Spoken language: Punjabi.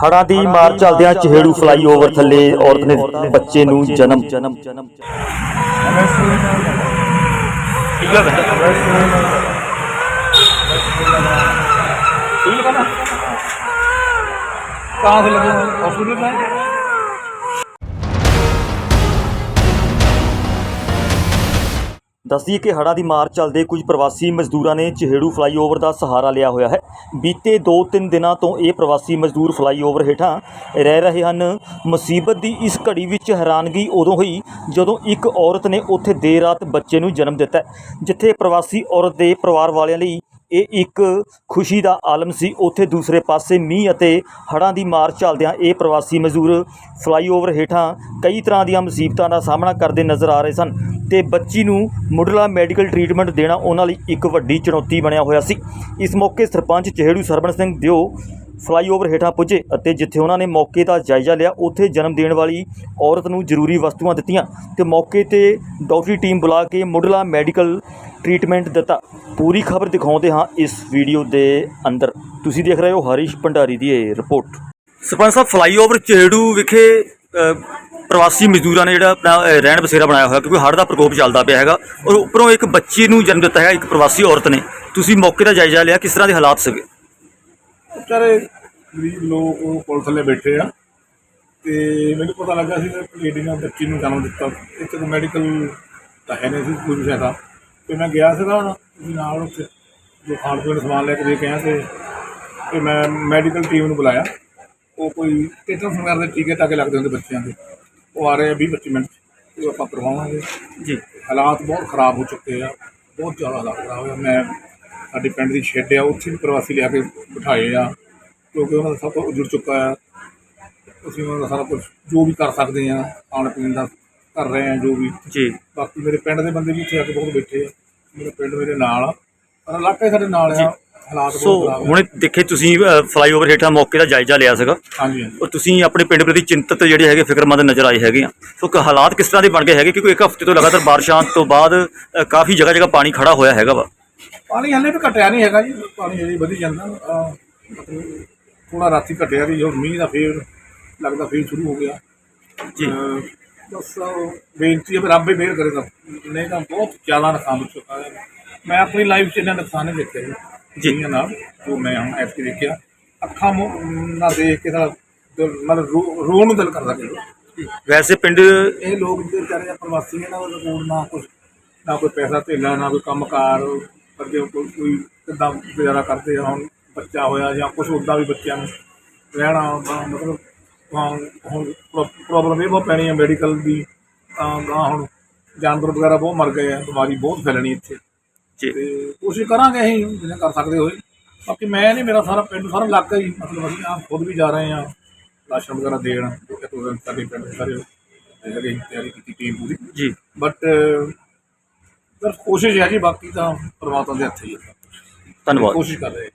ਹੜ੍ਹਾਂ ਦੀ ਮਾਰ ਚੱਲਦਿਆਂ ਚਿਹੜੂ ਫਲਾਈਓਵਰ ਥੱਲੇ ਔਰਤ ਨੇ ਬੱਚੇ ਨੂੰ ਜਨਮ ਜਨਮ ਜਨਮ ਠੀਕ ਹੈ कहाँ से लगे हॉस्पिटल में ਦੱਸਦੀਏ ਕਿ ਹੜ੍ਹਾਂ ਦੀ ਮਾਰ ਚੱਲਦੇ ਕੁਝ ਪ੍ਰਵਾਸੀ ਮਜ਼ਦੂਰਾਂ ਨੇ ਚਿਹੜੂ ਫਲਾਈਓਵਰ ਦਾ ਸਹਾਰਾ ਲਿਆ ਹੋਇਆ ਹੈ। ਬੀਤੇ 2-3 ਦਿਨਾਂ ਤੋਂ ਇਹ ਪ੍ਰਵਾਸੀ ਮਜ਼ਦੂਰ ਫਲਾਈਓਵਰ ਹੇਠਾਂ ਰਹਿ ਰਹੇ ਹਨ। ਮੁਸੀਬਤ ਦੀ ਇਸ ਘੜੀ ਵਿੱਚ ਹੈਰਾਨਗੀ ਉਦੋਂ ਹੋਈ ਜਦੋਂ ਇੱਕ ਔਰਤ ਨੇ ਉੱਥੇ ਦੇਰ ਰਾਤ ਬੱਚੇ ਨੂੰ ਜਨਮ ਦਿੱਤਾ ਜਿੱਥੇ ਪ੍ਰਵਾਸੀ ਔਰਤ ਦੇ ਪਰਿਵਾਰ ਵਾਲਿਆਂ ਲਈ ਇਹ ਇੱਕ ਖੁਸ਼ੀ ਦਾ ਆਲਮ ਸੀ। ਉੱਥੇ ਦੂਸਰੇ ਪਾਸੇ ਮੀਂਹ ਅਤੇ ਹੜ੍ਹਾਂ ਦੀ ਮਾਰ ਚੱਲਦਿਆਂ ਇਹ ਪ੍ਰਵਾਸੀ ਮਜ਼ਦੂਰ ਫਲਾਈਓਵਰ ਹੇਠਾਂ ਕਈ ਤਰ੍ਹਾਂ ਦੀਆਂ ਮੁਸੀਬਤਾਂ ਦਾ ਸਾਹਮਣਾ ਕਰਦੇ ਨਜ਼ਰ ਆ ਰਹੇ ਸਨ। ਤੇ ਬੱਚੀ ਨੂੰ ਮੁੱਢਲਾ ਮੈਡੀਕਲ ਟ੍ਰੀਟਮੈਂਟ ਦੇਣਾ ਉਹਨਾਂ ਲਈ ਇੱਕ ਵੱਡੀ ਚੁਣੌਤੀ ਬਣਿਆ ਹੋਇਆ ਸੀ। ਇਸ ਮੌਕੇ ਸਰਪੰਚ ਚਿਹੜੂ ਸਰਬਣ ਸਿੰਘ ਦਿਓ ਫਲਾਈਓਵਰ ਹੇਠਾਂ ਪੁੱਜੇ ਅਤੇ ਜਿੱਥੇ ਉਹਨਾਂ ਨੇ ਮੌਕੇ ਦਾ ਜਾਇਜ਼ਾ ਲਿਆ, ਉੱਥੇ ਜਨਮ ਦੇਣ ਵਾਲੀ ਔਰਤ ਨੂੰ ਜ਼ਰੂਰੀ ਵਸਤੂਆਂ ਦਿੱਤੀਆਂ ਤੇ ਮੌਕੇ ਤੇ ਡਾਕਟਰੀ ਟੀਮ ਬੁਲਾ ਕੇ ਮੁੱਢਲਾ ਮੈਡੀਕਲ ਟ੍ਰੀਟਮੈਂਟ ਦਿੱਤਾ। ਪੂਰੀ ਖਬਰ ਦਿਖਾਉਂਦੇ ਹਾਂ ਇਸ ਵੀਡੀਓ ਦੇ ਅੰਦਰ। ਤੁਸੀਂ ਦੇਖ ਰਹੇ ਹੋ ਹਰੀਸ਼ ਭੰਡਾਰੀ ਦੀ ਇਹ ਰਿਪੋਰਟ। ਸਰਪੰਚ ਸਾਹਿਬ, ਫਲਾਈਓਵਰ ਚਿਹੜੂ ਵਿਖੇ ਪ੍ਰਵਾਸੀ ਮਜ਼ਦੂਰਾਂ ਨੇ ਜਿਹੜਾ ਆਪਣਾ ਰਹਿਣ ਬਸੇਰਾ ਬਣਾਇਆ ਹੋਇਆ, ਕਿਉਂਕਿ ਹੜ੍ਹ ਦਾ ਪ੍ਰਕੋਪ ਚੱਲਦਾ ਪਿਆ ਹੈਗਾ, ਔਰ ਉੱਪਰੋਂ ਇੱਕ ਬੱਚੀ ਨੂੰ ਜਨਮ ਦਿੱਤਾ ਹੈ ਇੱਕ ਪ੍ਰਵਾਸੀ ਔਰਤ ਨੇ। ਤੁਸੀਂ ਮੌਕੇ ਦਾ ਜਾਇਜ਼ਾ ਲਿਆ, ਕਿਸ ਤਰ੍ਹਾਂ ਦੇ ਹਾਲਾਤ ਸੀਗੇ? ਵਿਚਾਰੇ ਗਰੀਬ ਲੋਕ ਉਹ ਪੁਲਿਸ ਥੱਲੇ ਬੈਠੇ ਆ, ਤੇ ਮੈਨੂੰ ਪਤਾ ਲੱਗਾ ਸੀ ਕਿ ਲੇਡੀ ਨੇ ਬੱਚੀ ਨੂੰ ਜਨਮ ਦਿੱਤਾ, ਇੱਕ ਤਾਂ ਮੈਡੀਕਲ ਤਾਂ ਹੈ ਨਹੀਂ ਸੀ, ਕੋਈ ਵੀ ਸਹਾਇਤਾ। ਤੇ ਮੈਂ ਗਿਆ ਸੀਗਾ ਉਹਦੇ ਨਾਲ ਉੱਥੇ, ਜੋ ਖਾਣ ਪੀਣ ਸਮਾਨ ਲੈ ਕੇ ਦੇ ਕੇ ਆਇਆ ਤੇ ਤੇ ਮੈਂ ਮੈਡੀਕਲ ਟੀਮ ਨੂੰ ਬੁਲਾਇਆ। ਉਹ ਕੋਈ ਟੀਟਨ ਵਗੈਰਾ ਦੇ ਟੀਕੇ ਟਾਕੇ ਲੱਗਦੇ ਹੁੰਦੇ ਬੱਚਿਆਂ ਦੇ। ਉਹ ਆ ਰਹੇ ਆ 20 25 ਮਿੰਟ ਉਹ ਆਪਾਂ ਕਰਵਾਵਾਂਗੇ। ਜੀ। ਹਾਲਾਤ ਬਹੁਤ ਖਰਾਬ ਹੋ ਚੁੱਕੇ ਆ ਬਹੁਤ ਜ਼ਿਆਦਾ ਹਾਲਾਤ ਖਰਾਬ ਹੋਇਆ ਮੈਂ ਸਾਡੇ ਪਿੰਡ ਦੀ ਸ਼ੈੱਡ ਆ ਉੱਥੇ ਵੀ ਪ੍ਰਵਾਸੀ ਲਿਆ ਕੇ ਬਿਠਾਏ ਆ ਕਿਉਂਕਿ ਉਹਨਾਂ ਦਾ ਸਭ ਕੁਝ ਉਜੜ ਚੁੱਕਾ ਆ। ਅਸੀਂ ਉਹਨਾਂ ਦਾ ਸਾਰਾ ਕੁਝ ਜੋ ਵੀ ਕਰ ਸਕਦੇ ਆ ਖਾਣ ਪੀਣ ਦਾ ਕਰ ਰਹੇ ਆ ਜੋ ਵੀ। ਜੀ। ਬਾਕੀ ਮੇਰੇ ਪਿੰਡ ਦੇ ਬੰਦੇ ਵੀ ਇੱਥੇ ਆ ਕੇ ਬਹੁਤ ਬੈਠੇ ਆ। ਮੇਰੇ ਪਿੰਡ ਮੇਰੇ ਨਾਲ ਆ ਪਰ ਇਲਾਕਾ ਹੀ ਸਾਡੇ ਨਾਲ ਆ। ਹਾਲਾਤ ਸੋ ਬਹੁਤ ਖਰਾਬ ਆ ਹੁਣ ਦੇਖੇ ਤੁਸੀਂ ਫਲਾਈਓਵਰ ਹੇਠਾਂ ਮੌਕੇ ਦਾ ਜਾਇਜ਼ਾ ਲਿਆ ਸੀਗਾ। ਹਾਂਜੀ ਹਾਂਜੀ। ਔਰ ਤੁਸੀਂ ਆਪਣੇ ਪਿੰਡ ਪ੍ਰਤੀ ਚਿੰਤਤ ਜਿਹੜੇ ਹੈਗੇ ਫਿਕਰਮੰਦ ਨਜ਼ਰ ਆਏ ਹੈਗੇ ਆ। ਸੋ ਕ- ਹਾਲਾਤ ਕਿਸ ਤਰ੍ਹਾਂ ਦੇ ਬਣ ਗਏ ਹੈਗੇ? ਕਿਉਂਕਿ ਇੱਕ ਹਫ਼ਤੇ ਤੋਂ ਲਗਾਤਾਰ ਬਾਰਿਸ਼ਾਂ ਤੋਂ ਬਾਅਦ ਅ, ਕਾਫੀ ਜਗ੍ਹਾ ਜਗ੍ਹਾ ਪਾਣੀ ਖੜਾ ਹੋਇਆ ਹੈਗਾ ਵਾ। ਪਾਣੀ ਹਲੇ ਵੀ ਘਟਿਆ ਨਹੀਂ ਹੈਗਾ ਜੀ। ਪਾਣੀ ਹਜੇ ਵਧੀ ਜਾਂਦਾ। ਅਹ ਮਤਲਬ ਥੋੜਾ ਰਾਤੀ ਘਟਿਆ ਜੀ ਹੁਣ ਮੀਂਹ ਦਾ ਫੇਰ ਲੱਗਦਾ ਫੇਰ ਸ਼ੁਰੂ ਹੋ ਗਿਆ। ਜੀ। ਅਹ ਬਸ ਉਹ ਬੇਨਤੀ ਹੈ ਵੀ ਰੱਬ ਹੀ ਮਿਹਰ ਕਰੇ ਤਾਂ। ਨਹੀਂ ਤਾਂ ਬਹੁਤ ਜ਼ਿਆਦਾ ਨੁਕਸਾਨ ਹੋ ਚੁੱਕਾ ਹੈ। ਮੈਂ ਆਪਣੀ ਲਾਈਫ 'ਚ ਇੰਨਾ ਨੁਕਸਾਨ ਨਹੀਂ ਦੇਖਿਆ ਜੀ। ਜੀ। ਜੀਆਂ ਨਾਲ ਜੋ ਮੈਂ ਹੁਣ ਐਤਕੀ ਦੇਖਿਆ ਅੱਖਾਂ ਨਾਲ ਦੇਖ ਕੇ ਤਾਂ ਦਿਲ ਮਤਲਬ ਰੋ- ਰੋਣ ਨੂੰ ਦਿਲ ਕਰਦਾ ਕਿ ਵੈਸੇ ਪਿੰਡ ਇਹ ਲੋਕ ਜਿਹੜੇ ਵਿਚਾਰੇ ਆ ਪ੍ਰਵਾਸੀ ਇਹਨਾਂ ਦਾ ਕੋਲ ਨਾ ਕੁਝ ਨਾ ਕੋਈ ਪੈਸਾ ਧੇਲਾ ਨਾ ਕੋਈ ਕੰਮਕਾਰ ਕਰਦੇ ਕੋਈ ਕੋਈ ਕਿੱਦਾਂ ਗੁਜ਼ਾਰਾ ਕਰਦੇ ਆ ਹੁਣ ਬੱਚਾ ਹੋਇਆ ਜਾਂ ਕੁਝ ਉੱਦਾਂ ਵੀ ਬੱਚਿਆਂ ਨੂੰ ਰਹਿਣਾ ਵਾ, ਮਤਲਬ ਹਾਂ ਹੁਣ ਪ੍ਰੋਬਲਮ ਇਹ ਬਹੁਤ ਪੈਣੀ ਹੈ ਮੈਡੀਕਲ ਦੀ ਤਾਂ ਹੁਣ ਜਾਨਵਰ ਵਗੈਰਾ ਬਹੁਤ ਮਰ ਗਏ ਆ ਬਿਮਾਰੀ ਬਹੁਤ ਫੈਲਣੀ ਇੱਥੇ। ਜੀ ਤੇ ਕੋਸ਼ਿਸ਼ ਕਰਾਂਗੇ ਅਸੀਂ ਜਿੰਨਾ ਕਰ ਸਕਦੇ ਹੋਏ। ਬਾਕੀ ਮੈਂ ਨਹੀਂ ਮੇਰਾ ਸਾਰਾ ਪਿੰਡ ਸਾਰਾ ਇਲਾਕਾ ਹੀ ਮਤਲਬ ਅਸੀਂ ਆਪ ਖੁਦ ਵੀ ਜਾ ਰਹੇ ਹਾਂ ਰਾਸ਼ਨ ਵਗੈਰਾ ਦੇਣ ਦਿਨ ਸਾਡੇ ਪਿੰਡ ਦੇ ਸਾਰੇ ਹੈਗੇ ਤਿਆਰੀ ਕੀਤੀ ਟੀਮ ਪੂਰੀ। ਜੀ। ਬਟ ਬਸ ਕੋਸ਼ਿਸ਼ ਹੈ ਜੀ ਬਾਕੀ ਤਾਂ ਪਰਮਾਤਮਾ ਦੇ ਹੱਥ ਹੀ ਹੈ। ਧੰਨਵਾਦ। ਕੋਸ਼ਿਸ਼ ਕਰ ਰਹੇ